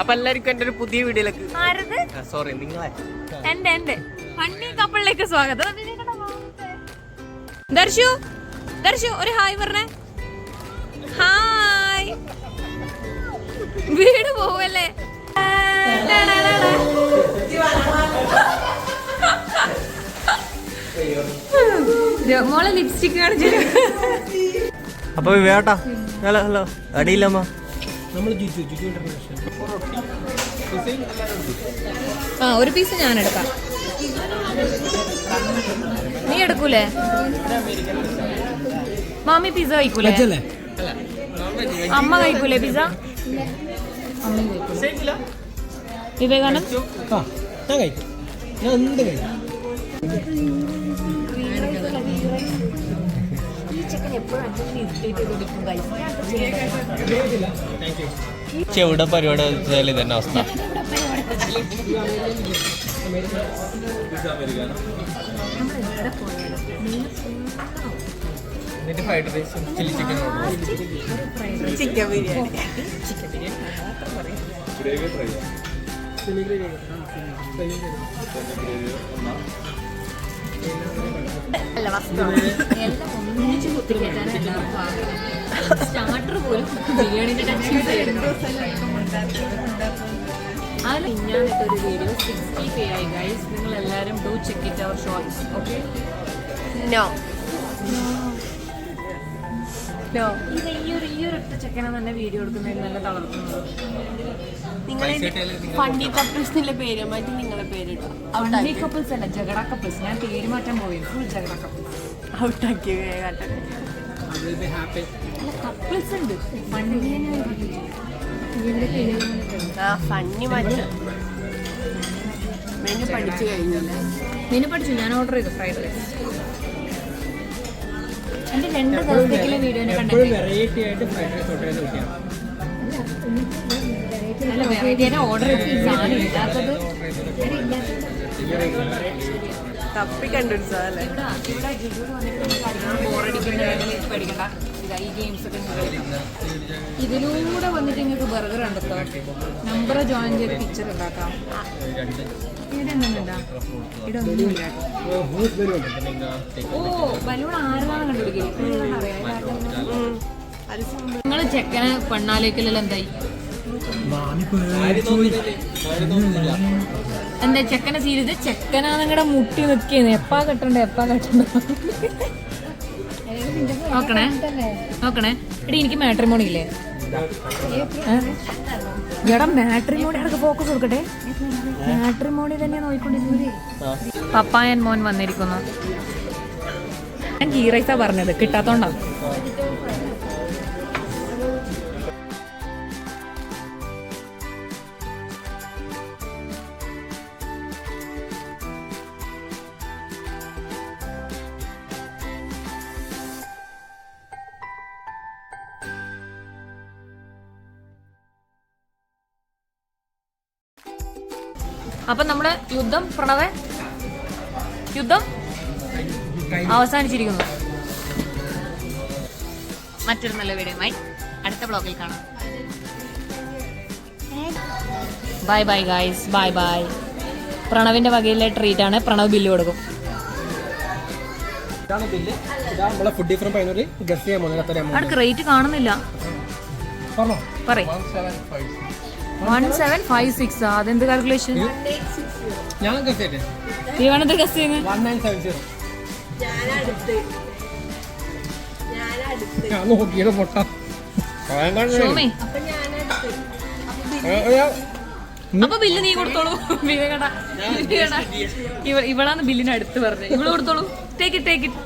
അപ്പൊ എല്ലാവർക്കും എന്റെ ഒരു പുതിയ വീഡിയോയിലേക്ക് ആരത്? സോറി നിങ്ങളെ. എന്റെ എന്റെ പണ്ണി കപ്പിളിലേക്ക് സ്വാഗതം. ദർശു ദർശു ഒരു ഹായ് പറഞ്ഞേ. ഹായ്. വീട് പോവല്ലേ? മോളെ ലിപ്സ്റ്റിക് കാണിച്ചു അപ്പൊ വേട്ടാ ഹലോ ഹലോ. അടിയില്ലമ്മ. ആ ഒരു പീസ് ഞാൻ എടുക്കാം. നീ എടുക്കൂലേ? മാമി പിസ കഴിക്കൂലേ? അമ്മ കഴിക്കൂലേ പിസ വിവേകാനന്ദ് ഞാൻ എന്ത് കഴിക്കും? എവിടെ പരിപാടി വെച്ചാൽ ഇതന്നെ അവസ്ഥ. എന്നിട്ട് ഫ്രൈഡ് റൈസും ചില്ലി ചിക്കൻ ചിക്കൻ ബിരിയാണി. അല്ല വസ്ത്രമാണ് എല്ലാം ഒന്നിച്ച് സ്റ്റാർട്ടർ പോലും ബിരിയാണിന്റെ ആ വീഡിയോ സിക്സ്റ്റി പേ ആയി ഗൈസ് നിങ്ങൾ എല്ലാവരും do check it our shorts okay no ഇത് ഈ ഒരു ഈ ഒരു ഒറ്റ ചെക്കനെ തന്നെ വീഡിയോ എടുക്കുന്നതിൽ നല്ല തളർത്തുന്നത് നിങ്ങൾ ഫണ്ടി കപ്പിൾസിന്റെ പേര് മാറ്റി നിങ്ങളെ ഫണ്ണി കപ്പിൾസ് അല്ല ജഗഡ കപ്പിൾസ് ഞാൻ പേര് മാറ്റാൻ പോയി ഫുൾ ജഗഡ കപ്പിൾസ്. ഔട്ടാക്കി വേഗം കപ്പിൾസ് ഉണ്ട് ആ ഫണ്ണി മാറ്റ മെനു പഠിച്ചു കഴിഞ്ഞില്ല മെനു പഠിച്ചു ഞാൻ ഓർഡർ ചെയ്തു ഫ്രൈഡ് റൈസ് എന്റെ രണ്ട് ദിവസത്തേക്കുള്ള വീഡിയോ കണ്ടിട്ട് വെറൈറ്റി ആയിട്ട് ഓർഡർ ചെയ്ത് സാധനം ഇല്ലാത്തത് തപ്പി ഇവിടെ ഇവിടെ. ഇതിലൂടെ വന്നിട്ട് നിങ്ങൾക്ക് ബർഗർ ഉണ്ടോ? നമ്പർ ജോയിൻ ചെയ്ത് പിക്ചർ ഉണ്ടാക്കാം. ഇവിടെ ഒന്നുമില്ല ബലൂൺ ഉണ്ട് ഓ ബലൂൺ ആരാണ് കണ്ടുപിടിക്കുന്നത് നിങ്ങൾ ചെക്കനെ പെണ്ണാലേക്കല്ലോ എന്തായി? എന്താ ചെക്കനെ സീരിയസ് ചെക്കനാ നിങ്ങളുടെ മുട്ടി നിക്കുന്നത് എപ്പാ കെട്ടണ്ട? എപ്പാ കെട്ടണ്ട? നോക്കണേ. നോക്കണേ. എടി എനിക്ക് മാട്രിമോണി ഇല്ലേ? എടാ മാട്രിമോണി അടക്കം ഫോക്കസ് കൊടുക്കട്ടെ. മാട്രിമോണി തന്നെ നോക്കിക്കൊണ്ടിരുന്നത് പപ്പായൻ മോൻ വന്നിരിക്കുന്നു. ഞാൻ ഗീ റൈസാ പറഞ്ഞത്. കിട്ടാത്തോണ്ടാ. അപ്പൊ നമ്മുടെ യുദ്ധം പ്രണവ യുദ്ധം അവസാനിച്ചിരിക്കുന്നു. മറ്റൊരു നല്ല വീഡിയോയുമായി അടുത്ത ബ്ലോഗിൽ കാണാം. Bye bye guys bye bye പ്രണവിന്റെ വകയിലെ ട്രീറ്റ് ആണ് പ്രണവ് ബില്ല് കൊടുക്കും. റേറ്റ് കാണുന്നില്ല. പറയ്. വൺ സെവൻ ഫൈവ് സിക്സ് അതെന്ത് കാൽക്കുലേഷൻ ഞാൻ നീ വേണത് ഗസ് അപ്പൊ ബില്ല് നീ കൊടുത്തോളൂ. ഇവളാണ് ബില്ലിന് അടുത്ത് പറഞ്ഞത്. ഇവൾ കൊടുത്തോളൂ. Take it take it